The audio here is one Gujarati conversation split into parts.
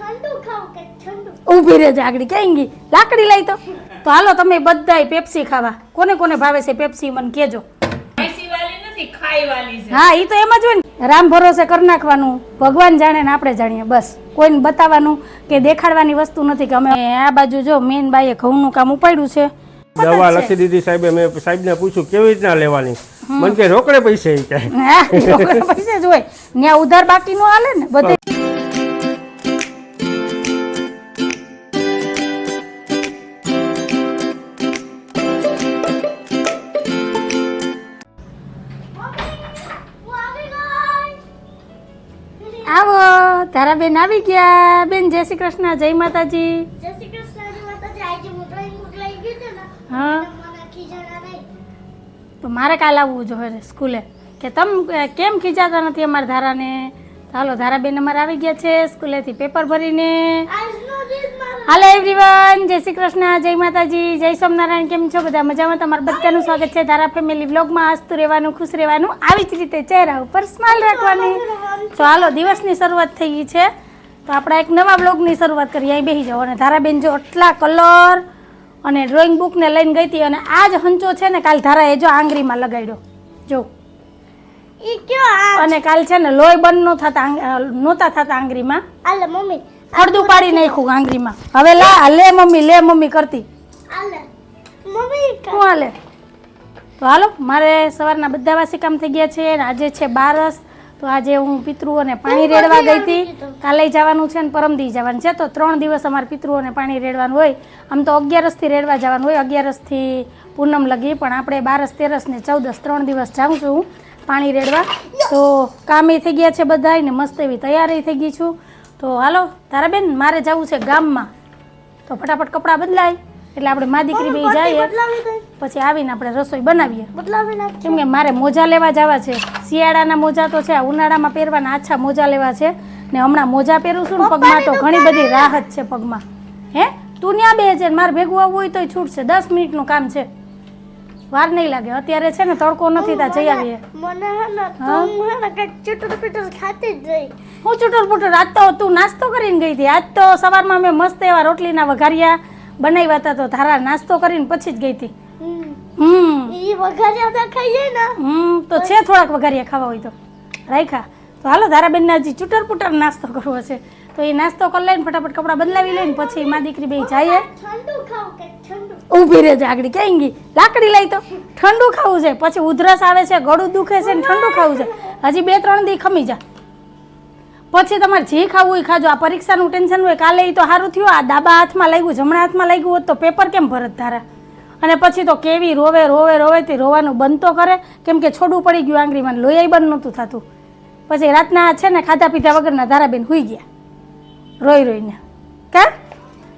ઠંડુ ખાવ કે ઠંડુ? ઊભી રહેજે આગળ ક્યાં ગઈ લાકડી લઈ તો. તો હાલો તમે બધાય પેપ્સી ખાવા. કોને કોને ભાવે છે પેપ્સી મને કેજો હા એ તો એમ જ હોય ને. રામ ભરોસે કરી નાખવાનું. ભગવાન જાણે ને આપણે જાણીએ બસ. કોઈને બતાવવાનું કે દેખાડવાની વસ્તુ નથી કે અમે આ બાજુ જો મેન બાઈએ ઘઉંનું કામ ઉપાડ્યું છે. દવા લખી દીધી સાહેબે મેં સાહેબને પૂછ્યું કેવી રીતના લેવાની? મને કે રોકડે પૈસે હા રોકડા પૈસે જ હોય. ત્યાં ઉધાર બાકી નો હાલે ને બધે. આવો તારાબેન આવી ગયા. બેન જય શ્રી કૃષ્ણ જય માતાજી. જય શ્રી કૃષ્ણ માતાજી. આજે ગઈ ને હા. તો મારે કાલ આવવું જોઈએ સ્કૂલે. કે તમ કેમ ખીજાતા નથી અમારા ધારાને? ચાલો હાલો ધારાબેન અમારે આવી ગયા છે સ્કૂલેથી પેપર ભરીને. હાલો એવરીવન જય શ્રી કૃષ્ણ જય માતાજી જય સોમનારાયણ કેમ છો બધા? મજામાં? તમારા બધાનું સ્વાગત છે ધારા ફેમિલી વ્લોગમાં હસતું રહેવાનું ખુશ રહેવાનું આવી જ રીતે ચહેરા ઉપર સ્માઇલ રાખવાની. તો હાલો દિવસની શરૂઆત થઈ ગઈ છે. તો આપણે એક નવા બ્લોગની શરૂઆત કરીએ. અહીં બેસી જાઓ. અને ધારાબેન જો આટલા કલર અને ડ્રોઈંગ બુકને લઈને ગઈ હતી અને આ જ હંચો છે ને કાલ ધારાએ જો આંગળીમાં લગાડ્યો. જો. કયો આ? અને કાલ છે ને લોહી બંધ નો થતા નહોતા થતા આંગળીમાં. આલે મમ્મી. ફળદું પાડી નાખ્યું આંગળીમાં. હવે લા લે મમ્મી લે મમ્મી કરતી. આલે મમ્મી હાલે તો હાલો મારે સવારના બધા વાસી કામ થઈ ગયા છે અને આજે છે બારસ. તો આજે હું પિતૃઓને પાણી રેડવા ગઈ હતી. કાલે જવાનું છે ને પરમદી જવાનું છે. તો ત્રણ દિવસ અમારે પિતૃઓને પાણી રેડવાનું હોય. આમ તો અગિયારસથી રેડવા જવાનું હોય. અગિયારસથી પૂનમ લગી. પણ આપણે બારસ તેરસ ને ચૌદસ ત્રણ દિવસ જાઉં છું હું પાણી રેડવા. તો કામે થઈ ગયા છે બધા ને મસ્ત એવી તૈયારી થઈ ગઈ છું. તો હાલો તારા બેન મારે જવું છે ગામમાં. તો ફટાફટ કપડાં બદલાય. એટલે આપણે મા દીકરી બે જઈએ. પછી આવીને આપણે રસોઈ બનાવીએ. કેમ કે મારે મોજા લેવા જવા છે. શિયાળાના મોજા તો છે ઉનાળામાં પહેરવાના આછા મોજા લેવા છે. ને હમણાં મોજા પહેરું છું ને પગમાં તો ઘણી બધી રાહત છે પગમાં. હે? તું ત્યાં બે હજાર મારે ભેગું આવવું હોય તોય છૂટ છે. દસ મિનિટનું કામ છે. વાર નહીં લાગે. અત્યારે છે ને તડકો નથી ત્યાં જઈ આવીએ. મને હે ને તું હે ને કંઈક ચૂટર પીટર ખાતી જઈ હું ચૂટર પૂટર આજ તો તું નાસ્તો કરીને ગઈ હતી. આજ તો સવારમાં મેં મસ્ત એવા રોટલીના વઘારિયા બનાવ્યા હતા તો ધારા નાસ્તો કરીને પછી જ ગઈ હતી. હમ. ઈ વઘારિયા તો ખાઈએ ને. હમ તો છે થોડાક વઘારિયા ખાવા હોય તો. રાખ્યા તો હાલો ધારાબેનને હજી ચૂટર પુટર નાસ્તો કરવો છે. તો એ નાસ્તો કરી લઈને ફટાફટ કપડાં બદલાવી લઈને પછી માં દીકરી બે જાય. ઊભી રહેજે આગળ ક્યાં ગઈ લાકડી લઈ તો. ઠંડુ ખાવું છે. પછી ઉધરસ આવે છે ગળું દુખે છે ને ઠંડુ ખાવું છે. હજી બે ત્રણ દી ખમી જા. પછી તમારે જે ખાવું હોય ખાજો. આ પરીક્ષાનું ટેન્શન હોય કાલે એ તો સારું થયું. આ દાબા હાથમાં લાગ્યું જમણા હાથમાં લાગ્યું હોત તો પેપર કેમ ભરત ધારા? અને પછી તો કેવી રોવે રોવે રોવે તે રોવાનું બંધ તો કરે. કેમ કે છોડું પડી ગયું આંગળીમાં લોહી બંધ નહોતું થતું. પછી રાતના છે ને ખાધા પીધા વગરના ધારાબેન હુઈ ગયા. રોઈ રોઈને. કા?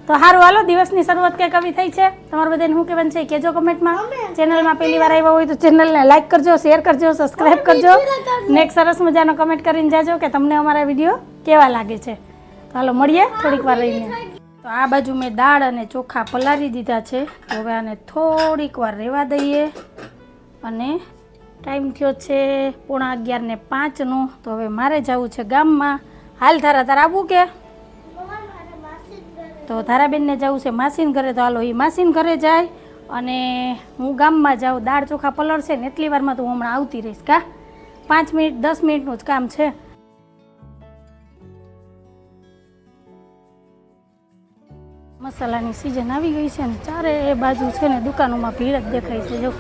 તો સારું હાલો દિવસની શરૂઆત કે કવિ થઈ છે. તમારે બધાને શું કહેવાનું છે કેજો કમેન્ટમાં. ચેનલમાં પહેલી વાર આવ્યા હોય તો ચેનલને લાઇક કરજો શેર કરજો સબસ્ક્રાઇબ કરજો. ને એક સરસ મજાનો કમેન્ટ કરીને જાજો કે તમને અમારા વીડિયો કેવા લાગે છે. તો હાલો મળીએ થોડીક વાર રહીને. તો આ બાજુ મેં દાળ અને ચોખા પલાળી દીધા છે. હવે આને થોડીક વાર રહેવા દઈએ. અને ટાઈમ થયો છે પોણા અગિયાર ને પાંચનો તો હવે મારે જવું છે ગામમાં. હાલ ધારા તારા આવવું કે? તો ધારાબેનને જવું છે માસીન ઘરે. તો હાલો એ માસીન ઘરે જાય. અને હું ગામમાં જાઉં. દાળ ચોખા પલળશે ને એટલી વારમાં તો હું હમણાં આવતી રહીશ કા? પાંચ મિનિટ, દસ મિનિટનું જ કામ છે. મસાલાની સિઝન આવી ગઈ છે ને, ચારે બાજુ છે ને દુકાનોમાં ભીડ જ દેખાય છે, જો.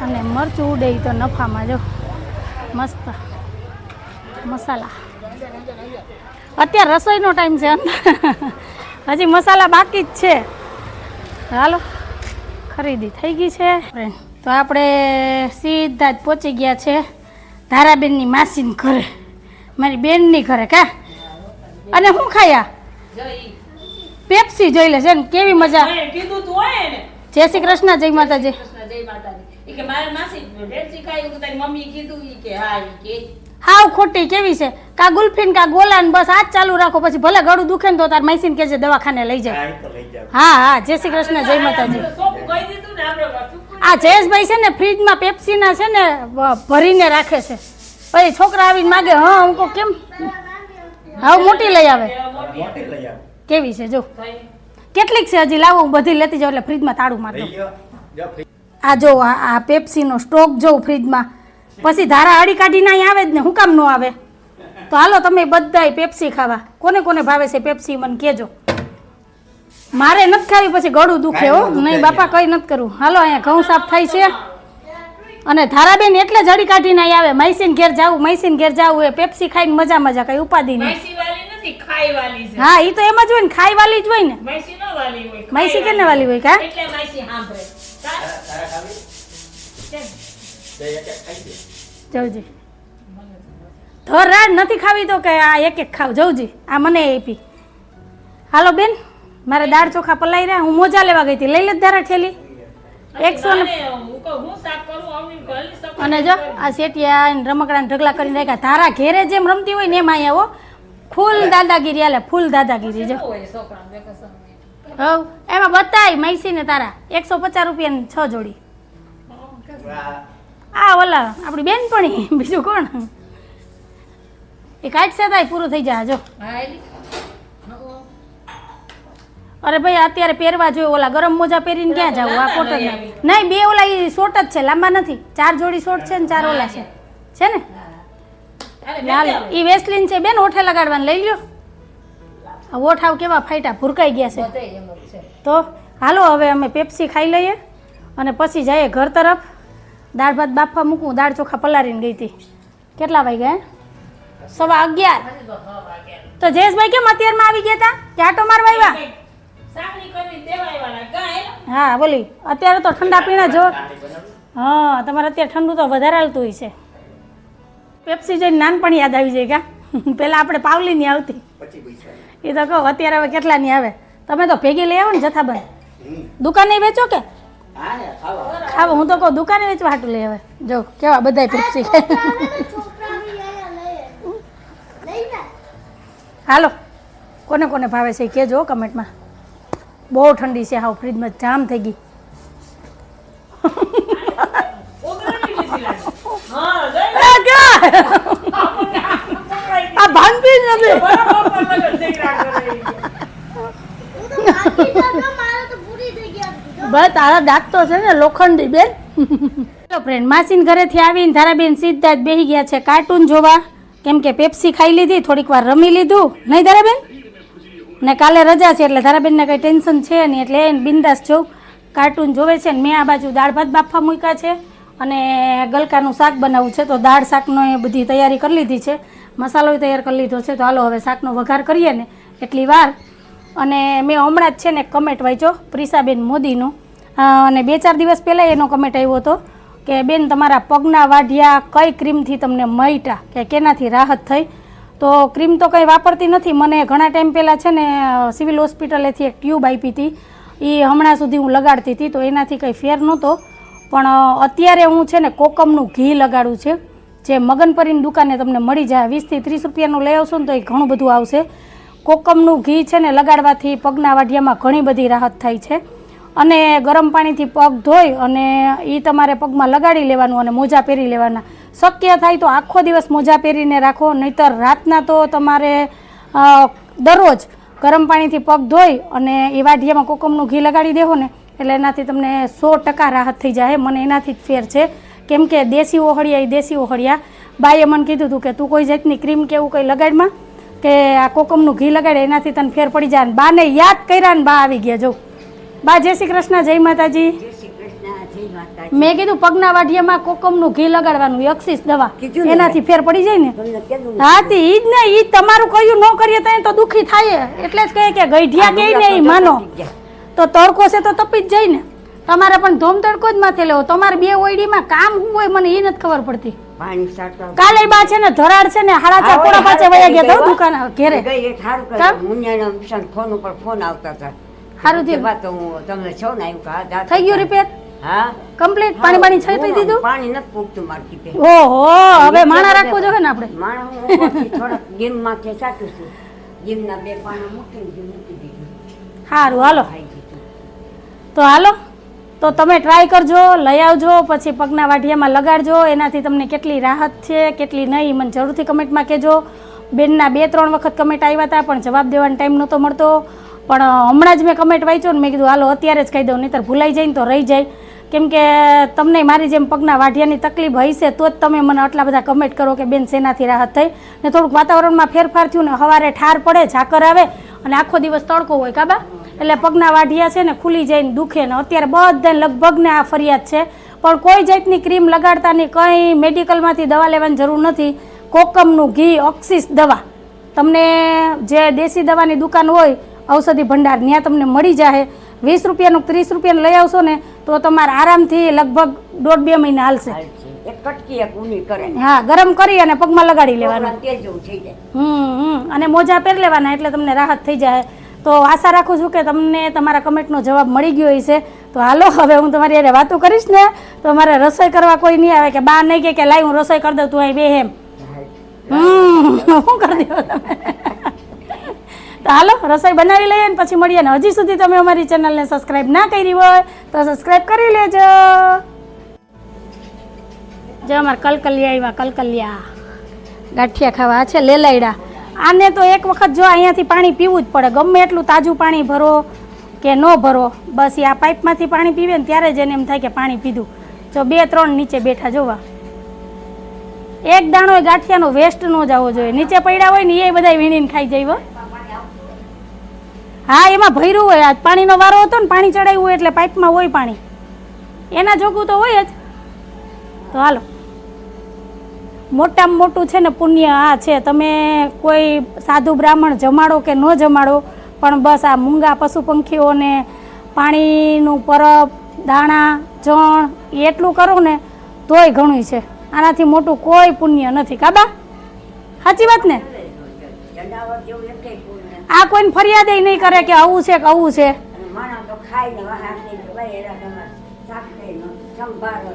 અને મરચું ઉડે તો નફામાં, જો. મસ્ત મસાલા. અત્યારે રસોઈનો ટાઈમ છે હજી મસાલા બાકી જ છે. હાલો, ખરીદી થઈ ગઈ છે. તો આપણે સીધા જ પહોંચી ગયા છે ધારાબેનની માસીન ઘરે. મારી બેનની ઘરે, કા? અને હું ખાયા? પેપ્સી જોઈ લે છે ને કેવી મજા. મેં કીધું તું હોય ને જય શ્રી કૃષ્ણ જય માતાજી. કૃષ્ણ જય માતાજી. કે મારા માસી રેડસી ખાઈ કે તારી મમ્મી કીધું ઈ કે હા ઈ કે. હાવ ખોટી કેવી છે? કા ગુલફીન કા ગોલાન બસ આ ચાલુ રાખો પછી ભલે ગળું દુખે ને તો તાર કે દવાખાને લઈ જાય હા હા જય શ્રી કૃષ્ણ જય માતાજી. આ જયેશભાઈ છે ને ફ્રીજમાં પેપ્સીના છે ને ભરીને રાખે છે. પછી છોકરા આવીને માગે હા હું કહું કેમ? હાવ મોટી લઈ આવે. મોટી. લઈ આવ કેવી છે જો? કેટલીક છે હજી લાવો હું બધી લેતી જાઉં એટલે ફ્રીજમાં તાળું મારી દઉં. આ જો આ પેપ્સીનો સ્ટોક જોઉં ફ્રીજમાં. પછી ધારા અડી કાઢીને અહીં આવે જ ને હું કામ ન આવે? તો હાલો તમે બધાય પેપ્સી ખાવા. કોને કોને ભાવે છે પેપ્સી મને કહેજો મારે નથી ખાવી પછી ગળું દુખે હો. નહીં બાપા કંઈ નથી કરવું હાલો અહીંયા ઘઉં સાફ થાય છે. અને ધારાબેન એટલે જ અડી કાઢીને આવે. મૈસીન ઘેર જાવું મૈસીન ઘેર જાવું એ પેપ્સી ખાઈને મજા મજા કઈ ઉપાધિ નહીં. નથી ખાઈ વાલી છે. હા એ તો એમ જ હોય ને ખાઈ વાલી જ હોય ને. માસી નો વાલી હોય કેને વાલી હોય કા? એટલે મૈસી સાંભળે. તારા ખાવી? જવજી. ધર રાડ નથી ખાવી તો કે આ એક એક ખાવ. જવજી આ મને આપી. હાલો બેન મારે દાળ ચોખા પલાઈ રહ્યા. હું મોજા લેવા ગઈ હતી. લઈ લે ધારા ઠેલી. એકસો. અને જો આ શેઠિયા ને રમકડા ઢગલા કરીને રાખ્યા. ધારા ઘેરે જેમ રમતી હોય ને એમ અહીંયા હો ફૂલ દાદાગીરી આલે ફૂલ દાદાગીરી જો? હવ એમાં બતાય મૈસી ને તારા એકસો પચાસ રૂપિયાની છ જોડી. આ ઓલા આપણી બેનપણી બીજું કોણ? એ કાઢશે તાય પૂરું થઈ જાય જો. અરે ભાઈ અત્યારે પહેરવા જોઈએ ઓલા ગરમ મોજા પહેરીને ક્યાં જવું આ કોટન નહીં બે ઓલા એ શોર્ટ જ છે લાંબા નથી. ચાર જોડી શોર્ટ છે ને ચાર ઓલા છે. છે ને? બેન ઈ વેસલીન છે બેન ઓઠે લગાડવાનું લઈ લ્યો. ઓઠાવ કેવા ફાઈટા ભૂરકાઈ ગયા છે. બધે એમ જ છે. તો હાલો હવે અમે પેપ્સી ખાઈ લઈએ અને પછી જઈએ ઘર તરફ. દાળ ભાત બાફવા મૂકું દાળ ચોખા પલાળીને ગઈ હતી. કેટલા વાગ્યા? સવા અગિયાર. તો જયેશભાઈ કેમ અત્યારમાં આવી ગયા હતા કે આટો મારવા આવ્યા? હા બોલી. અત્યારે તો ઠંડા પીણા જો. હા તમારે અત્યારે ઠંડુ તો વધારે હાલતું હોય છે. પેપ્સી જોઈને નાનપણ યાદ આવી જાય કા પહેલાં આપણે પાવલીની આવતી. એ તો કહો અત્યારે હવે કેટલાની આવે? તમે તો ભેગી લઈ આવો ને જથ્થાબંધ દુકાને વેચો કે? હા ખાવા. હું તો કહું દુકાને વેચવા હાટું લઈ આવે. જો કેવા બધાય પેપ્સી. ખાય છોકરા બી લઈ લઈ લે હાલો. કોને કોને ભાવે છે એ કહેજો હો કમેન્ટમાં. બહુ ઠંડી છે હાવ ફ્રીજમાં જામ થઈ ગઈ. થઈ ભાનતી જ નથી. બસ, તારા દાંત તો છે ને લોખંડી, બેન. ચલો ફ્રેન્ડ માસીન ઘરેથી આવીને ધારાબેન સીધા જ બેસી ગયા છે કાર્ટૂન જોવા. કેમ કે પેપ્સી ખાઈ લીધી, થોડીક વાર રમી લીધું. નહીં ધારાબેન ને કાલે રજા છે એટલે ધારાબેનને કંઈ ટેન્શન છે નહીં, એટલે એને બિંદાસ જોઉં. કાર્ટૂન જોવે છે ને મેં આ બાજુ દાળ ભાત બાફવા મૂક્યા છે. અને ગલકાનું શાક બનાવવું છે, તો દાળ શાકનો એ બધી તૈયારી કરી લીધી છે. મસાલો તૈયાર કરી લીધો છે, તો હાલો હવે શાકનો વઘાર કરીએ ને એટલી વાર. અને મેં હમણાં જ છે ને કમેન્ટ વાંચ્યો, પ્રિસાબેન મોદીનું. અને બે ચાર દિવસ પહેલાં એનો કમેન્ટ આવ્યો હતો કે, બેન, તમારા પગના વાઢિયા કઈ ક્રીમથી તમને મયટા? કે કેનાથી રાહત થઈ? તો ક્રીમ તો કંઈ વાપરતી નથી. મને ઘણા ટાઈમ પહેલાં છે ને, સિવિલ હોસ્પિટલેથી એક ટ્યુબ આપી હતી. એ હમણાં સુધી હું લગાડતી હતી, તો એનાથી કંઈ ફેર નહોતો. પણ અત્યારે હું છે ને કોકમનું ઘી લગાડું છે, જે મગનપરીની દુકાને તમને મળી જાય. વીસથી ત્રીસ રૂપિયાનું લઈ આવશો ને તો એ ઘણું બધું આવશે. કોકમનું ઘી છે ને લગાડવાથી પગના વાઢિયામાં ઘણી બધી રાહત થાય છે. અને ગરમ પાણીથી પગ ધોઈ અને એ તમારે પગમાં લગાડી લેવાનું અને મોજા પહેરી લેવાના. શક્ય થાય તો આખો દિવસ મોજા પહેરીને રાખો, નહીતર રાતના તો તમારે દરરોજ ગરમ પાણીથી પગ ધોઈ અને એ વાઢિયામાં કોકમનું ઘી લગાડી દેવો ને એટલે એનાથી તમને સો ટકા રાહત થઈ જાય. મને એનાથી જ ફેર છે. કેમ કે દેશી ઓહળિયા એ દેશી ઓહળિયા. બાઈએ મને કીધું હતું કે તું કોઈ જાતની ક્રીમ કે એવું કંઈ લગાડમાં કે આ કોકમનું ઘી લગાડે એનાથી તને ફેર પડી જાય. ને બાને યાદ કર્યા ને બા આવી ગયા જો. બા જય શ્રી કૃષ્ણ જય માતાજી. મેં કીધું પગના વાઢિયામાં કોકમનું ઘી લગાડવાનું અક્ષીસ દવા. એનાથી ફેર પડી જાય ને? હા તે ઈ જ ને ઈ તમારું કયું ન કરીએ તો તો દુખી થાય. એટલે જ કહે કે ગઈઢિયા કે નહીં માનો. તો તડકો છે તો તપી જ જાય ને. તમારે પણ ધોમ તડકો જ માથે લેવો. તમારે બે ઓયડીમાં કામ શું હોય મને એ નથી ખબર પડતી. કાલે બા છે ને ધરાડ છે ને હાડા ચાર પોણા પાંચે વયા ગયા તો દુકાન ઘેરે. ફોન ઉપર ફોન આવતા હતા. સારું થયું. વાત હું તમને છો ને આવ્યું. થઈ ગયું રિપેર હા. કમ્પ્લીટ પાણી પાણી છાંટી દીધું? પાણી નથી પૂગતું મારથી પે ઓહો હવે માણા રાખવું જોઈએ ને આપણે? માણા હું થોડા ગેમમાં કે સાચું છું. ગીમના બે પાણા મૂકીને મૂકી દીધું. સારું હાલો. દીધું તો હાલો, તો તમે ટ્રાય કરજો, લઈ આવજો, પછી પગના વાઢિયામાં લગાડજો, એનાથી તમને કેટલી રાહત છે, કેટલી નહીં, મને જરૂરથી કમેન્ટમાં કહેજો. બેનના બે, ત્રણ વખત કમેન્ટ આવ્યા હતા, પણ જવાબ દેવાનો ટાઈમ નહોતો મળતો. પણ હમણાં જ મેં કમેન્ટ વાંચ્યો ને, મેં કીધું, હાલો, અત્યારે જ કહી દઉં, નહીંતર ભૂલાઈ જાય ને તો રહી જાય. કેમ કે, તમને મારી જેમ પગના વાઢિયાની તકલીફ હશે, તો જ તમે મને આટલા બધા કમેન્ટ કરો કે, બેન, શેનાથી રાહત થઈ? ને થોડુંક વાતાવરણમાં ફેરફાર થયું ને સવારે ઠાર પડે, ઝાકર આવે, અને આખો દિવસ તડકો હોય કાબા એટલે પગના વાઢિયા છે ને ખુલી જાય ને દુખે ને અત્યારે બધા લગભગને આ ફરિયાદ છે. પણ કોઈ જાતની ક્રીમ લગાડતાની કંઈ મેડિકલમાંથી દવા લેવાની જરૂર નથી. કોકમનું ઘી ઓક્સિસ દવા. તમને જે દેશી દવાની દુકાન હોય ઔષધિ ભંડાર ત્યાં તમને મળી જાય વીસ રૂપિયાનું ત્રીસ રૂપિયાનું લઈ આવશો ને તો તમારે આરામથી લગભગ દોઢ બે મહિના હાલશે. હા ગરમ કરી અને પગમાં લગાડી લેવાનું. હમ અને મોજા પહેરી લેવાના એટલે તમને રાહત થઈ જાય તો આશા રાખું છું કે તમને તમારા કમેન્ટનો જવાબ મળી ગયો હશે. તો હાલો, હવે હું તમારી યારે વાતો કરીશ ને. તો મારે રસોઈ કરવા કોઈ નહીં આવે કે બા નહીં કહે કે લાઈ, હું રસોઈ કરી દઉં, તું અહીં બે એમ. શું કરી દો તમે? તો હાલો, રસોઈ બનાવી લઈએ ને પછી મળીએ ને. હજી સુધી તમે અમારી ચેનલને સબસ્ક્રાઈબ ના કરી હોય તો સબસ્ક્રાઈબ કરી લેજો. જો અમારે કલકલિયા આવ્યા, કલકલિયા. ગાંઠિયા ખાવા છે, લેલાયડા. આને તો એક વખત જો અહીંયાથી પાણી પીવું જ પડે. ગમે એટલું તાજું પાણી ભરો કે ન ભરો, બસ આ પાઇપમાંથી પાણી પીવે ને ત્યારે જ એને એમ થાય કે પાણી પીધું. જો બે ત્રણ નીચે બેઠા જોવા. એક દાણો ગાંઠિયાનો વેસ્ટ ન જવો જોઈએ. નીચે પડ્યા હોય ને એ બધા વીણીને ખાઈ જાય હો. હા, એમાં ભર્યું હોય. આજ પાણીનો વારો હતો ને પાણી ચડાવ્યું હોય એટલે પાઇપમાં હોય પાણી. એના જોગું તો હોય જ. તો હાલો. મોટામાં મોટું છે ને પુણ્ય આ છે. તમે કોઈ સાધુ બ્રાહ્મણ જમાડો કે ન જમાડો, પણ બસ આ મૂંગા પશુ પંખીઓને પાણીનું પરબ, દાણા, જણ એટલું કરો ને તોય ઘણું છે. આનાથી મોટું કોઈ પુણ્ય નથી. કાબા સાચી વાત ને? આ કોઈને ફરિયાદ નહીં કરે કે આવું છે કે આવું છે.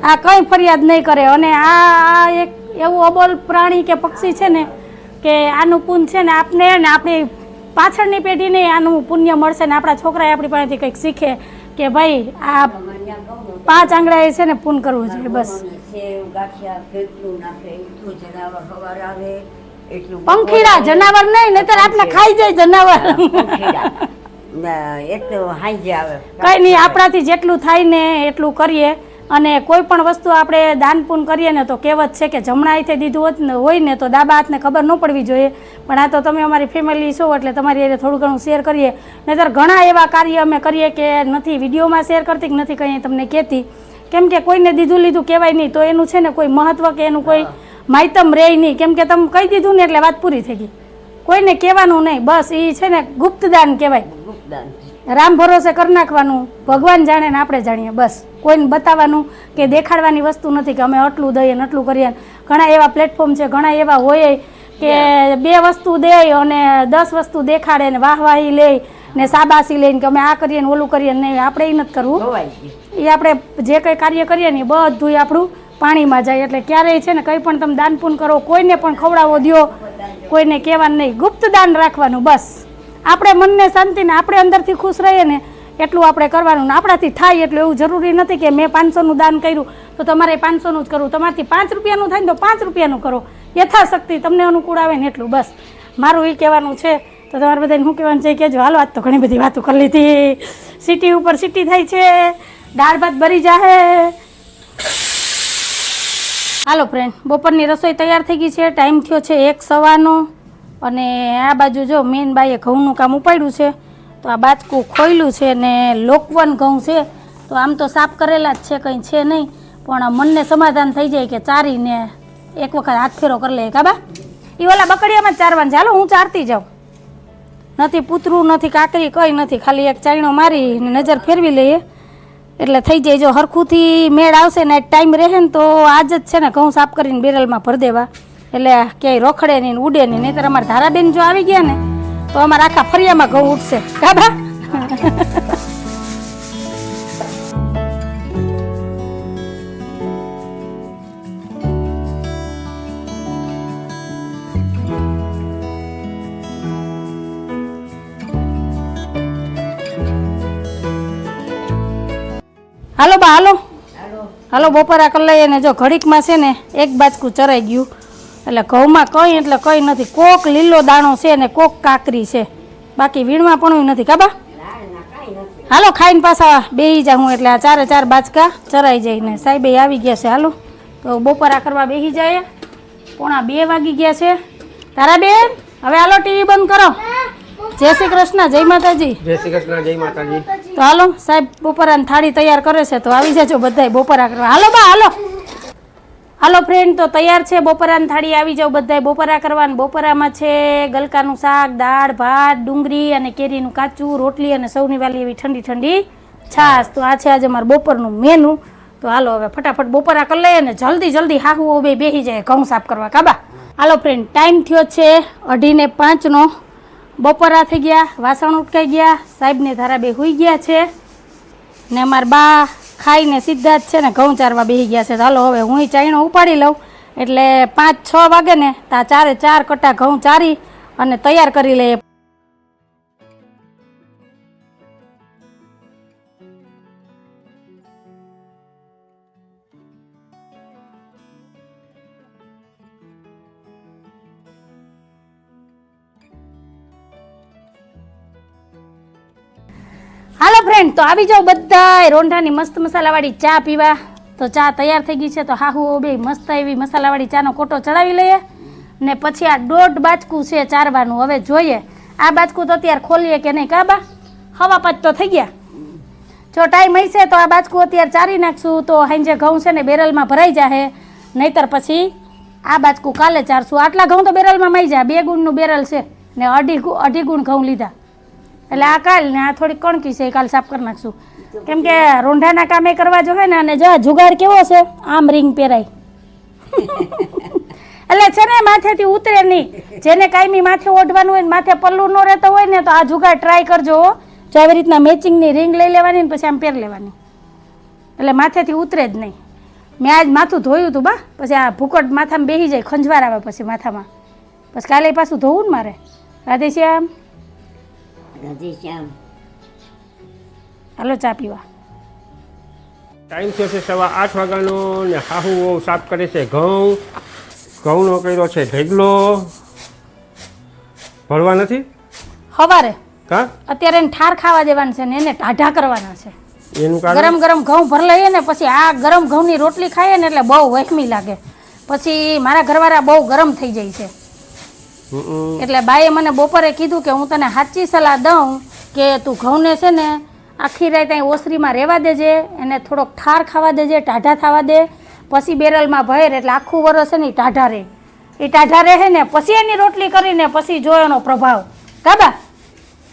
આ કંઈ ફરિયાદ નહીં કરે. અને આ એક એવું અબોલ પ્રાણી કે પક્ષી છે ને કે આનું પુન છે ને આપને ને આપણી પાછળની પેઢીને આનું પુણ્ય મળશે ને આપણા છોકરાએ આપણી પાસેથી કંઈક શીખે કે ભાઈ આ પાંચ આંગળાએ છે ને પૂન કરવું જોઈએ બસ. પંખીડા જનાવર નહીં નહીતર આપને ખાઈ જાય જનાવર. એટલું આવે. કંઈ નહીં આપણાથી જેટલું થાય ને એટલું કરીએ. અને કોઈ પણ વસ્તુ આપણે દાન પુન કરીએ ને તો કહેવત છે કે જમણા હાથે દીધું હોત ને હોય ને તો ડાબા હાથને ખબર ન પડવી જોઈએ. પણ આ તો તમે અમારી ફેમિલી છો એટલે તમારી એને થોડું ઘણું શેર કરીએ. નહીતર ઘણા એવા કાર્ય અમે કરીએ કે નથી વિડીયોમાં શેર કરતી કે નથી કંઈ તમને કહેતી. કેમ કે કોઈને દીધું લીધું કહેવાય નહીં તો એનું છે ને કોઈ મહત્વ કે એનું કોઈ માયતમ રહે નહીં. કેમ કે તમે કહી દીધું ને એટલે વાત પૂરી થઈ ગઈ. કોઈને કહેવાનું નહીં. બસ એ છે ને ગુપ્તદાન કહેવાય. ગુપ્તદાન રામ ભરોસે કરી નાખવાનું. ભગવાન જાણે ને આપણે જાણીએ. બસ. કોઈને બતાવવાનું કે દેખાડવાની વસ્તુ નથી કે અમે આટલું દઈએ ને આટલું કરીએ. ઘણા એવા પ્લેટફોર્મ છે ઘણા એવા હોય કે બે વસ્તુ દે અને દસ વસ્તુ દેખાડે ને વાહવાહી લે ને સાબાસી લઈને કે અમે આ કરીએ ને ઓલું કરીએ ને નહીં. આપણે એ નથી કરવું. એ આપણે જે કંઈ કાર્ય કરીએ ને એ બધું આપણું પાણીમાં જાય. એટલે ક્યારેય છે ને કંઈ પણ તમે દાન પૂન કરો કોઈને પણ ખવડાવો દ્યો. કોઈને કહેવાનું નહીં. ગુપ્ત દાન રાખવાનું. બસ. આપણે મનને શાંતિ ને આપણે અંદરથી ખુશ રહીએ ને એટલું આપણે કરવાનું. આપણાથી થાય એટલું એવું જરૂરી નથી કે મેં પાંચસોનું દાન કર્યું તો તમારે પાંચસોનું જ કરવું. તમારાથી પાંચ રૂપિયાનું થાય ને તો પાંચ રૂપિયાનું કરો. યથાશક્તિ તમને અનુકૂળ આવે ને એટલું, બસ. મારું એ કહેવાનું છે. તો તમારે બધાને શું કહેવાનું છે? કહેજો, હાલો, આજ તો ઘણી બધી વાતો કરી લીધી. સિટી ઉપર સિટી થાય છે. દાળ ભાત ભરી જાહે. હાલો ફ્રેન્ડ બપોરની રસોઈ તૈયાર થઈ ગઈ છે. ટાઈમ થયો છે એક સવાનો અને આ બાજુ જો મેન બાઈએ ઘઉંનું કામ ઉપાડ્યું છે, તો આ બાચકું ખોયલું છે ને લોકવન ઘઉં છે, તો આમ તો સાફ કરેલા જ છે, કંઈ છે નહીં. પણ મનને સમાધાન થઈ જાય કે ચારીને એક વખત હાથ ફેરો કરી લે કાબા એ ઓલા બકડિયામાં ચારવાનું ચાલો હું ચારતી જાઉં. નથી પૂતરું, નથી કાકરી, કંઈ નથી. ખાલી એક ચાયણો મારી નજર ફેરવી લઈએ. એટલે થઈ જાય. જો હરખુંથી મેળ આવશે ને, ટાઈમ રહે ને તો આજ જ છે ને ઘઉં સાફ કરીને બેરલમાં ભરી દેવા. એટલે ક્યાંય રોખડે નહીં ઉડે નહીં નહીંતર અમારા ધારાબેન જો આવી ગયા ને તો અમારા આખા ફરિયામાં ઘઉં ઉઠશે કાબા હાલો બા હાલો. હાલો. બપોરા કલાઈ ને જો ઘડીકમાં છે ને એક બાજકું ચરાઈ ગયું. એટલે ઘઉંમાં કંઈ એટલે કંઈ નથી. કોક લીલો દાણો છે ને કોક કાકરી છે. બાકી વીણમાં પણ નથી કાબા હાલો ખાઈને પાછા બેહી જા હું એટલે આ ચારે ચાર બાચકા ચરાઈ જઈને. સાહેબે આવી ગયા છે હાલો. તો બપોરા કરવા બેસી જાય. પોણા બે વાગી ગયા છે. તારા બેન હવે હાલો ટીવી બંધ કરો. જય શ્રી કૃષ્ણ જય માતાજી. જય શ્રી કૃષ્ણ જય માતાજી. તો હાલો સાહેબ બપોરાની થાળી તૈયાર કરે છે તો આવી જજો બધાય બપોરા કરવા. હાલો બા હાલો. હાલો ફ્રેન્ડ તો તૈયાર છે, બપોરાની થાળી આવી જાવ બધાય. બપોરા કરવાનું. બપોરામાં છે ગલકાનું શાક, દાળ, ભાત, ડુંગળી અને કેરીનું કાચું, રોટલી અને સૌની વાલી એવી ઠંડી ઠંડી છાશ. તો આ છે આજે મારું બપોરનું મેનુ તો હાલો હવે ફટાફટ બપોરા કરી લઈએ અને જલ્દી જલ્દી હાહુ બે બેસી જાય, ઘઉં સાફ કરવા, કાબા? હાલો ફ્રેન્ડ ટાઈમ થયો છે અઢીને પાંચનો. બપોરા થઈ ગયા, વાસણ ઉટકાઈ ગયા, સાહેબને ધારા બે હોઈ ગયા છે. ને અમારા બા ખાઈને સીધા જ છે ને ઘઉં ચારવા બેસી ગયા છે. હાલો હવે હું ચાઈણો ઉપાડી લઉં. એટલે પાંચ છ વાગે ને ત્યાં ચારે ચાર કટા ઘઉં ચારી અને તૈયાર કરી લઈએ ફ્રેન્ડ, તો આવી જાઓ બધાય. રોંઢાની મસ્ત મસાલાવાળી ચા પીવા. તો ચા તૈયાર થઈ ગઈ છે, તો હાહુ બે મસ્ત એવી મસાલાવાળી ચાનો કોટો ચડાવી લઈએ. ને પછી આ દોઢ બાચકું છે ચારવાનું. હવે જોઈએ, આ બાચકું તો અત્યારે ખોલીએ કે નહીં કાબા હવા પાંચ તો થઈ ગયા. જો ટાઈમ હશે તો આ બાચકું અત્યારે ચારી નાખશું, તો હાંજે ઘઉં છે ને બેરલમાં ભરાઈ જાહે. નહીતર પછી આ બાચકું કાલે ચારશું. આટલા ઘઉં તો બેરલમાં મઈ જાય. બે ગુણનું બેરલ છે ને અઢી અઢી ગુણ ઘઉં લીધા. એટલે આ કાલ ને આ થોડી કણકી છે, એ કાલ સાફ કરી નાખશું. કેમ કે રોંઢાના કામે કરવા જોવે ને, અને જો જુગાર કેવો છે, આમ રિંગ પહેરાય. એટલે છે ને, માથેથી ઉતરે નહીં. જેને કાયમી માથે ઓઢવાનું હોય ને, માથે પલ્લું ન રહેતો હોય ને, તો આ જુગાર ટ્રાય કરજો જો આવી રીતના મેચિંગની રિંગ લઈ લેવાની ને, પછી આમ પહેરી લેવાની. એટલે માથેથી ઉતરે જ નહીં. મેં આજ માથું ધોયું હતું, બા. પછી આ ભૂકટ માથામાં બેસી જાય ખંજવાર આવે પછી માથામાં. પછી કાલે પાછું ધોવું ને મારે. રાધે શ્યામ. હાલો ચા પીવા. ટાઈમ થયો છે સવા આઠ વાગ્યાનો ને હાહુ વહુ સાફ કરે છે ઘઉં. ઘઉંનો કર્યો છે ઢેગલો. ભરવા નથી? સવારે હા? અત્યારે એને ઠાર ખાવા દેવાનું છે ને એને ટાઢા કરવાના છે. એનું કારણ? ગરમ ગરમ ઘઉં ભર લઈએ ને પછી આ ગરમ ઘઉંની રોટલી ખાઈએ ને એટલે બહુ વહેમી લાગે. પછી મારા ઘરવાળા બહુ ગરમ થઈ જાય છે. એટલે બાઈએ મને બપોરે કીધું કે હું તને સાચી સલાહ દઉં કે તું ઘઉંને છે ને આખી રાત અહીં ઓસરીમાં રહેવા દેજે, એને થોડોક ઠાર ખાવા દેજે, ટાઢા થવા દે, પછી બેરલમાં ભરે એટલે આખું વરસ છે ને ટાઢા રહે. એ ટાઢા રહે ને પછી એની રોટલી કરીને પછી જો એનો પ્રભાવ. કાબા?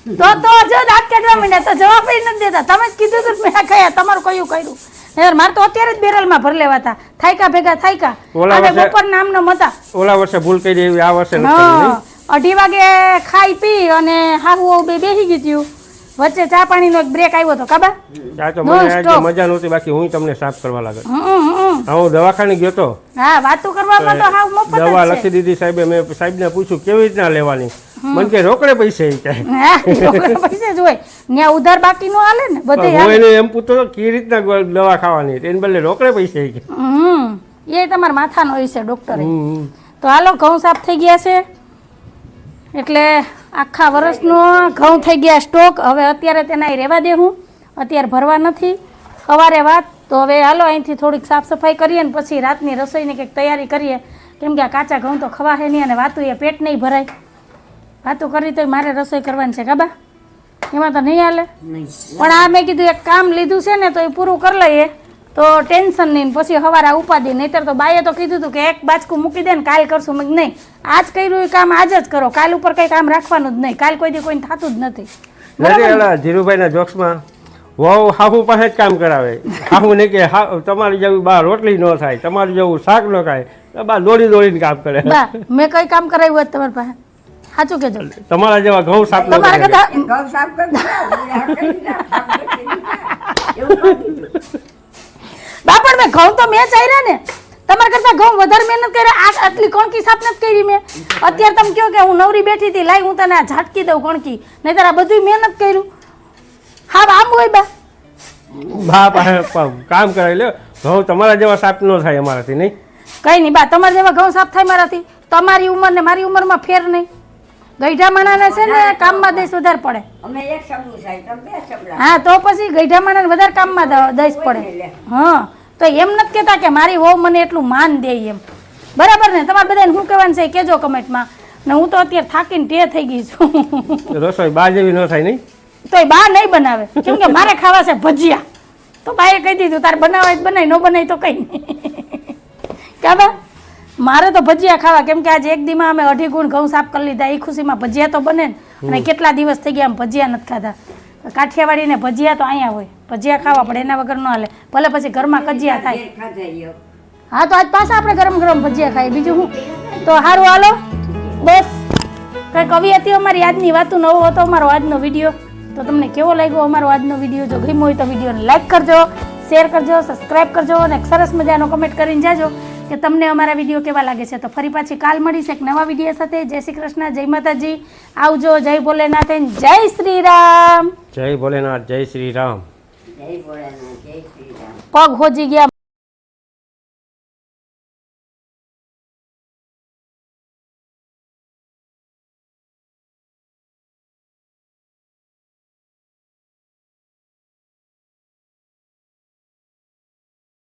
તો તો જો દાંત કાઢવા માંડ્યા તો જવાબ નથી દેતા. તમે જ કીધું હતું મેં કયા તમારું કયું કર્યું? યાર માર તો અત્યારે જ બેરલમાં ભરી લેવાતા. થાયકા ભેગા થાયકા. ઓલા અને બપોર નામનો મતા. ઓલા વર્ષે ભૂલ કરી દેવી આ વર્ષે? અઢી વાગે ખાઈ પી અને હાહુ હાહુ બે બેસી ગઈ ત્યું વચ્ચે ચા પાણીનો એક બ્રેક આવ્યો હતો કાબા તો મને આજે મજા નહોતી બાકી હું તમને સાફ કરવા લાગ્યો. હા હું દવાખાને ગયો તો. હા વાતો કરવામાં તો હાવ મફત દવા લખી દીધી સાહેબે મેં સાહેબને પૂછ્યું કેવી રીતના લેવાની? મને કે રોકડે પૈસે ઈ કે હા? પૈસે જ હોય. ત્યાં ઉધાર બાકી નો હાલે ને? બધે હું એને એમ પૂછતો કેવી રીતના દવા ખાવાની એને બદલે રોકડે પૈસે કે. હમ. એ તમારા માથાનો હોય છે ડોક્ટરે. તો હાલો ઘઉં સાફ થઈ ગયા છે. એટલે આખા વર્ષનો ઘઉં થઈ ગયા સ્ટોક. હવે અત્યારે તેના રહેવા દે હું. અત્યારે ભરવા નથી. સવારે વાત. તો હવે હાલો અહીંથી થોડીક સાફ સફાઈ કરીએ ને પછી રાતની રસોઈની કંઈક તૈયારી કરીએ. કેમ કે આ કાચા ઘઉં તો ખવા હે નહીં અને વાતું એ પેટ નહીં ભરાય. વાતું કરી તો મારે રસોઈ કરવાની છે કાબા એમાં તો નહીં હાલે? પણ આ મેં કીધું એક કામ લીધું છે ને તો એ પૂરું કરી લઈએ. તો ટેન્શન નહીં પછી સવારે આ ઉપાધિ. નહીતર તો બાઈએ તો કીધું હતું કે એક બાચકું મૂકી દે ને કાલ કરશું. મેં નહીં આજ કર્યું એ કામ આજ જ કરો. કાલ ઉપર કંઈ કામ રાખવાનું જ નહીં. કાલ કોઈ દી કોઈને થતું જ નથી. ધીરુભાઈના જોક્સમાં વહુ હાહુ પાસે જ કામ કરાવે. હાહુ ને કે હા તમારી જેવું બા રોટલી ન થાય તમારી જેવું શાક ન ખાય. બા દોડી દોડીને કામ કરે. બા મેં કઈ કામ કરાવ્યું હોત તમારી પાસે? સાચું કેજો તમારા જેવા ઘઉં સાફ તમારા તમારે કરે ઘઉં સાફ કરતા કરી કરી કરી. બા પણ મેં ઘઉં તો મેં ચાર્યા ને. તમારા કરતા ઘઉં વધારે મહેનત કર્યા આ આટલી કણકી સાફ નથી કરી મેં. અત્યારે તમે કહો કે હું નવરી બેઠી હતી લાઈ હું તને આ ઝાટકી દઉં કણકી. નહીં તારા બધું મહેનત કર્યું. હા આમ હોય બા. બા કામ કરાવી લે ઘઉં તમારા જેવા સાફ ન થાય અમારાથી નહીં? કઈ નહીં બા તમારા જેવા ઘઉં સાફ થાય મારાથી. તમારી ઉંમર ને મારી ઉંમરમાં ફેર નહીં. ગઈઢા માણાને છે ને કામમાં દઈશ વધારે પડે. અમે એક સબલું થાય તમે બે સબલા હા તો પછી ગઈઢા માણાને વધારે કામમાં દઈશ પડે. હા તો એમ નથી કહેતા કે મારી વહુ મને એટલું માન દે એમ. બરાબર ને? તમારે બધાને શું કહેવાનું છે કેજો કમેન્ટમાં. ને હું તો અત્યારે થાકીને ટે થઈ ગઈ છું. રસોઈ બા જેવી ન થાય નહીં? તો એ બા નહીં બનાવે. કેમ કે મારે ખાવા છે ભજીયા. તો બાએ કહી દીધું તારે બનાવાય તો બનાય ન બનાય તો કંઈ નહીં. કા બા મારે તો ભજીયા ખાવા કેમ કે આજે એક દીમાં અમે અઢી ગુણ ઘઉં સાફ કરી લીધા એ ખુશીમાં ભજીયા તો બને ને. અને કેટલા દિવસ થઈ ગયા આમ ભજીયા નથી ખાધા. કાઠિયાવાડીને ભજીયા તો અહીંયા હોય. ભજીયા ખાવા પડે એના વગર ન હાલે. ભલે પછી ઘરમાં કજિયા થાય. હા તો આજ પાછા આપણે ગરમ ગરમ ભજીયા ખાઈએ. બીજું શું તો સારું હાલો. બસ. કંઈ કવિ હતી અમારી આજની વાતું નવો હતો અમારો આજનો વીડિયો. તો તમને કેવો લાગ્યો અમારો આજનો વીડિયો? જો ગમ્યો હોય તો વિડીયોને લાઈક કરજો શેર કરજો સબસ્ક્રાઈબ કરજો અને એક સરસ મજાનો કમેન્ટ કરીને જાજો. કે તમને અમારા વીડિયો કેવા લાગે છે? તો ફરી પાછી કાલ મળીશ એક નવા વીડિયો સાથે. જય શ્રી કૃષ્ણ જય માતાજી. આવજો જય ભોલેનાથ જય શ્રી રામ. જય ભોલેનાથ જય શ્રી રામ. જય ભોળાનાથ જય શ્રી રામ. પગ હોજી ગયા